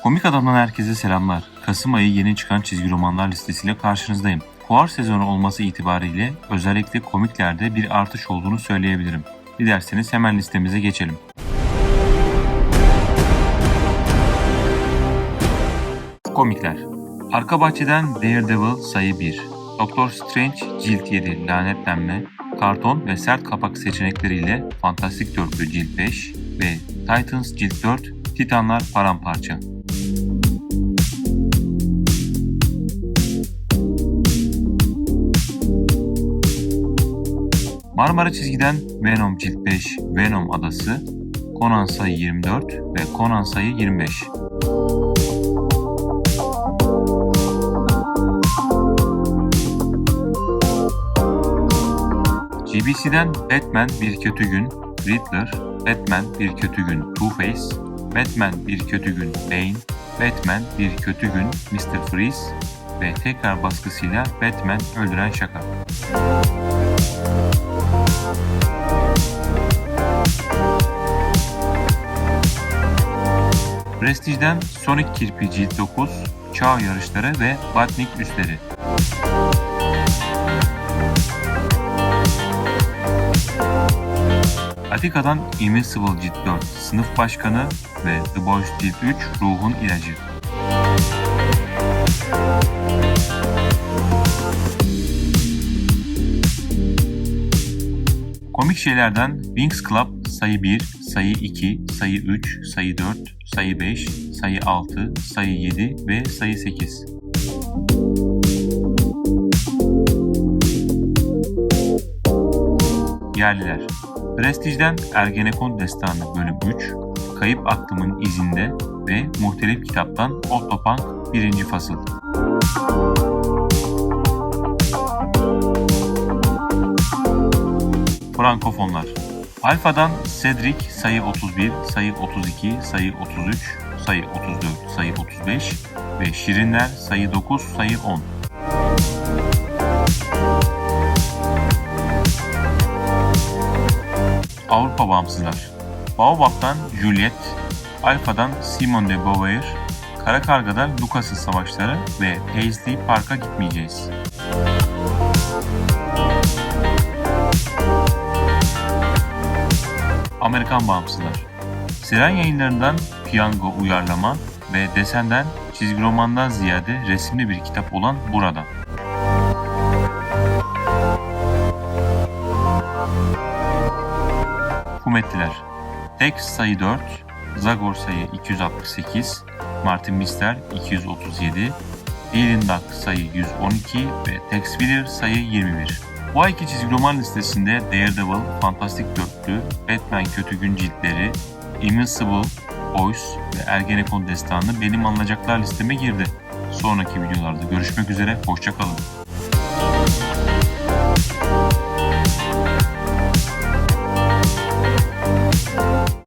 Komik Adam'dan herkese selamlar. Kasım ayı yeni çıkan çizgi romanlar listesiyle karşınızdayım. Fuar sezonu olması itibariyle özellikle komiklerde bir artış olduğunu söyleyebilirim. Dilerseniz hemen listemize geçelim. Komikler Arka Bahçeden Daredevil sayı 1 Doktor Strange cilt 7 lanetlenme karton ve sert kapak seçenekleriyle Fantastik Dörtlü cilt 5 ve Titans cilt 4 Titanlar paramparça. Marmara çizgiden Venom cilt 5 Venom adası, Conan sayı 24 ve Conan sayı 25. GBC'den Batman Bir Kötü Gün, Riddler, Batman Bir Kötü Gün, Two-Face, Batman Bir Kötü Gün, Bane, Batman Bir Kötü Gün, Mr. Freeze ve tekrar baskısıyla Batman Öldüren Şaka. Prestige'den Sonic Kirpi Cilt 9, Çağ Yarışları ve Batnik Üstleri. Atika'dan Invincible Cilt 4, Sınıf Başkanı ve The Boys Cilt 3, Ruhun İlacı. Komik şeylerden Wings Club sayı 1, sayı 2, sayı 3, sayı 4, sayı 5, sayı 6, sayı 7 ve sayı 8. Yerliler Prestige'den Ergenekon Destanı bölüm 3, Kayıp Aklımın İzinde ve Muhtelif Kitaptan Ottopunk 1. Fasıl. Frankofonlar Alfa'dan Cedric sayı 31, sayı 32, sayı 33, sayı 34, sayı 35 ve Şirinler sayı 9, sayı 10. Avrupa bağımsızlar. Baobab'dan Juliet, Alfa'dan Simon de Beauvoir, Kara Karga'dan Lucas'ın savaşları ve Paisley Park'a gitmeyeceğiz. Amerikan bağımsızlar. Siren yayınlarından piyango uyarlama ve desenden çizgi romandan ziyade resimli bir kitap olan Burada. Fumettiler. Tex sayı 4, Zagor sayı 268, Martin Mister 237, Dylan sayı 112 ve Tex sayı 21. Bu ayki çizgi roman listesinde Daredevil, Fantastik Dörtlü, Batman Kötü Gün Ciltleri, Invincible, Boys ve Ergenekon Destanı benim alınacaklar listeme girdi. Sonraki videolarda görüşmek üzere, hoşçakalın.